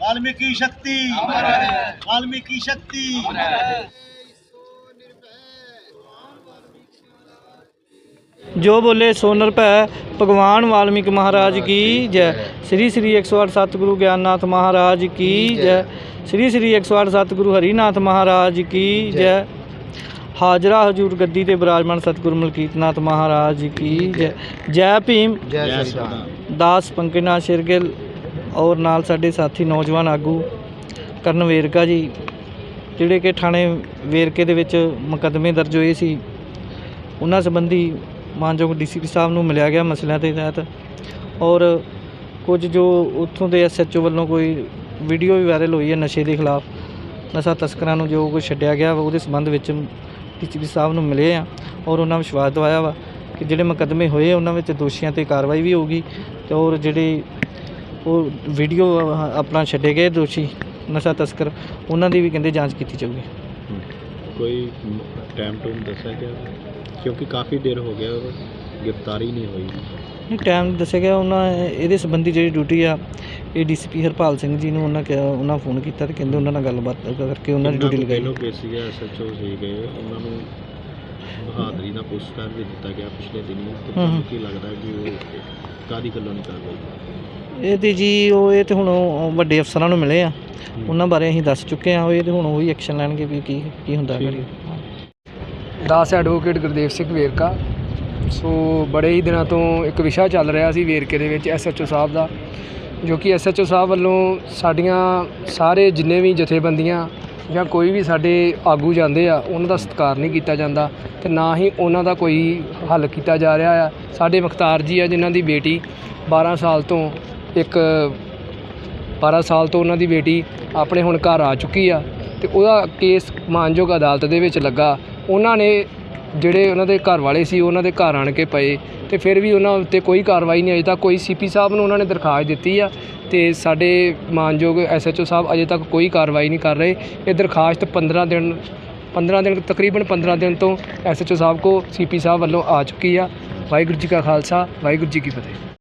ਵਾਲਮੀਕੀ ਸ਼ਕਤੀ। ਵਾਲਮੀਕੀ ਸ਼ਕਤੀ। ਜੋ ਬੋਲੇ ਸੋਨਰ ਭੈ ਭਗਵਾਨ ਵਾਲਮੀਕ ਮਹਾਰਾਜ ਕੀ ਜੈ। ਸ੍ਰੀ ਸ੍ਰੀ 108 ਸਤਿਗੁਰੂ ਗਿਆਨਨਾਥ ਮਹਾਰਾਜ ਕੀ ਜੈ। ਸ੍ਰੀ ਸ੍ਰੀ 108 ਸਤਿਗੁਰੂ ਹਰੀਨਾਥ ਮਹਾਰਾਜ ਕੀ ਜੈ। ਹਾਜ਼ਰਾ ਹਜੂਰ ਗੱਦੀ ਤੇ ਬਰਾਜਮਾਨ ਸਤਿਗੁਰ ਮਲਕੀਤਨਾਥ ਮਹਾਰਾਜ ਜੀ ਕੀ ਜੈ। ਜੈ ਭੀਮ। ਜੈ ਸ੍ਰੀ ਦਾਸ ਪੰਕਨਾ ਸ਼ਿਰਗਿਲ ਔਰ ਨਾਲ ਸਾਡੇ ਸਾਥੀ ਨੌਜਵਾਨ ਆਗੂ ਕਰਨ ਵੇਰਕਾ ਜੀ ਜਿਹੜੇ ਕਿ ਥਾਣੇ ਵੇਰਕੇ ਦੇ ਵਿੱਚ ਮੁਕਦਮੇ ਦਰਜ ਹੋਏ ਸੀ। ਉਹਨਾਂ ਸੰਬੰਧੀ ਮਾਨਯੋਗ ਡੀਸੀਪੀ ਸਾਹਿਬ ਨੂੰ ਮਿਲਿਆ ਗਿਆ ਮਸਲਿਆਂ ਦੇ ਤਹਿਤ। ਔਰ ਕੁਝ ਜੋ ਉੱਥੋਂ ਦੇ ਐਸਐਚਓ ਵੱਲੋਂ ਕੋਈ ਵੀਡੀਓ ਵੀ ਵਾਇਰਲ ਹੋਈ ਹੈ ਨਸ਼ੇ ਦੇ ਖਿਲਾਫ ਨਸ਼ਾ ਤਸਕਰਾਂ ਨੂੰ ਜੋ ਕੁਝ ਛੱਡਿਆ ਗਿਆ ਉਹਦੇ ਸੰਬੰਧ ਵਿੱਚ ਡੀਸੀਪੀ ਸਾਹਿਬ ਨੂੰ ਮਿਲੇ ਆ ਔਰ ਉਹਨਾਂ ਵਿਸ਼ਵਾਸ ਦਵਾਇਆ ਵਾ ਕਿ ਜਿਹੜੇ ਮੁਕੱਦਮੇ ਹੋਏ ਉਹਨਾਂ ਵਿੱਚ ਦੋਸ਼ੀਆਂ ਤੇ ਕਾਰਵਾਈ ਵੀ ਹੋਊਗੀ ਤੇ ਔਰ ਜਿਹੜੇ ਉਹ ਵੀਡੀਓ ਆਪਣਾ ਛੱਡੇ ਗਏ ਦੋਸ਼ੀ, ਨਸ਼ਾ ਤਸਕਰ, ਉਹਨਾਂ ਦੀ ਵੀ ਕਹਿੰਦੇ ਜਾਂਚ ਕੀਤੀ ਜਾਊਗੀ। ਕੋਈ ਟਾਈਮ ਟੂਮ ਦੱਸਿਆ ਗਿਆ? ਕਿਉਂਕਿ ਕਾਫੀ ਦੇਰ ਹੋ ਗਿਆ। ਗ੍ਰਿਫਤਾਰੀ ਨਹੀਂ ਹੋਈ। ਨਹੀਂ ਟਾਈਮ ਦੱਸਿਆ ਗਿਆ ਉਹਨਾਂ ਇਹਦੇ ਸੰਬੰਧੀ ਜਿਹੜੀ ਡਿਊਟੀ ਆ ਇਹ ਡੀਸੀਪੀ ਹਰਪਾਲ ਸਿੰਘ ਜੀ ਨੂੰ ਉਹਨਾਂ ਕਿਹਾ ਉਹਨਾਂ ਫੋਨ ਕੀਤਾ ਤੇ ਕਹਿੰਦੇ ਉਹਨਾਂ ਨਾਲ ਗੱਲਬਾਤ ਕਰਕੇ ਉਹਨਾਂ ਦੀ ਡਿਊਟੀ ਲਗਾਈ। ਪਹਿਲੋਂ ਕੇਸ ਸੀਗਾ ਐਸਐਚਓ ਸੀਗੇ ਉਹਨਾਂ ਨੂੰ ਬਹਾਦਰੀ ਦਾ ਪੁਰਸਕਾਰ ਵੀ ਦਿੱਤਾ ਗਿਆ ਪਿਛਲੇ ਦਿਨੀ। ਤੇ ਹੂੰ। ਤੁਹਾਨੂੰ ਹੂੰ। ਕੀ ਲੱਗਦਾ ਕਿ ਉਹ ਕਾਦੀ ਗੱਲੋਂ ਨਹੀਂ ਕਾਰਵਾਈ ਇਹ ਤੇ ਜੀ ਉਹ ਇਹ ਤੇ ਹੁਣ ਵੱਡੇ ਅਫਸਰਾਂ ਨੂੰ ਮਿਲੇ ਆ। ਉਹਨਾਂ ਬਾਰੇ ਅਸੀਂ ਦੱਸ ਚੁੱਕੇ ਆ ਉਹ ਇਹ ਤੇ ਹੁਣ ਉਹੀ ਐਕਸ਼ਨ ਲੈਣਗੇ ਵੀ ਕੀ ਕੀ ਹੁੰਦਾ। ਕਰੀ ਦਾਸ ਐਡਵੋਕੇਟ ਗੁਰਦੇਵ ਸਿੰਘ ਵੇਰਕਾ ਸੋ ਬੜੇ ਹੀ ਦਿਨਾਂ ਤੋਂ ਇੱਕ ਵਿਸ਼ਾ ਚੱਲ ਰਿਹਾ ਸੀ ਵੇਰਕੇ ਦੇ ਵਿੱਚ ਐਸਐਚਓ ਸਾਹਿਬ ਦਾ, ਜੋ ਕਿ ਐਸਐਚਓ ਸਾਹਿਬ ਵੱਲੋਂ ਸਾਡੀਆਂ ਸਾਰੇ ਜਿੰਨੇ ਵੀ ਜਥੇਬੰਦੀਆਂ ਜਾਂ ਕੋਈ ਵੀ ਸਾਡੇ ਆਗੂ ਜਾਂਦੇ ਆ, ਉਹਨਾਂ ਦਾ ਸਤਿਕਾਰ ਨਹੀਂ ਕੀਤਾ ਜਾਂਦਾ ਤੇ ਨਾ ਹੀ ਉਹਨਾਂ ਦਾ ਕੋਈ ਹੱਲ ਕੀਤਾ ਜਾ ਰਿਹਾ ਆ। ਸਾਡੇ ਮੁਖਤਾਰ ਜੀ ਆ, ਜਿਨ੍ਹਾਂ ਦੀ ਬੇਟੀ 12 ਸਾਲ ਤੋਂ ਇੱਕ 12 ਸਾਲ ਤੋਂ ਉਹਨਾਂ ਦੀ ਬੇਟੀ ਆਪਣੇ ਹੁਣ ਘਰ ਆ ਚੁੱਕੀ ਆ ਤੇ ਉਹਦਾ ਕੇਸ ਮਾਨਯੋਗ ਅਦਾਲਤ ਦੇ ਵਿੱਚ ਲੱਗਾ। ਉਹਨਾਂ ਨੇ ਜਿਹੜੇ ਉਹਨਾਂ ਦੇ ਘਰ ਵਾਲੇ ਸੀ, ਉਹਨਾਂ ਦੇ ਘਰ ਆਣ ਕੇ ਪਏ ਅਤੇ ਫਿਰ ਵੀ ਉਹਨਾਂ ਉੱਤੇ ਕੋਈ ਕਾਰਵਾਈ ਨਹੀਂ, ਅਜੇ ਤੱਕ ਕੋਈ ਸੀ ਪੀ ਸਾਹਿਬ ਨੂੰ ਉਹਨਾਂ ਨੇ ਦਰਖਾਸਤ ਦਿੱਤੀ ਆ ਅਤੇ ਸਾਡੇ ਮਾਨਯੋਗ ਐਸਐਚਓ ਸਾਹਿਬ ਅਜੇ ਤੱਕ ਕੋਈ ਕਾਰਵਾਈ ਨਹੀਂ ਕਰ ਰਹੇ। ਇਹ ਦਰਖਾਸਤ 15 ਦਿਨ 15 ਦਿਨ, ਤਕਰੀਬਨ 15 ਦਿਨ ਤੋਂ ਐਸਐਚਓ ਸਾਹਿਬ ਕੋ ਸੀਪੀ ਸਾਹਿਬ ਵੱਲੋਂ ਆ ਚੁੱਕੀ ਆ। ਵਾਹਿਗੁਰੂ ਜੀ ਕਾ ਖਾਲਸਾ, ਵਾਹਿਗੁਰੂ ਜੀ ਕੀ ਫਤਿਹ।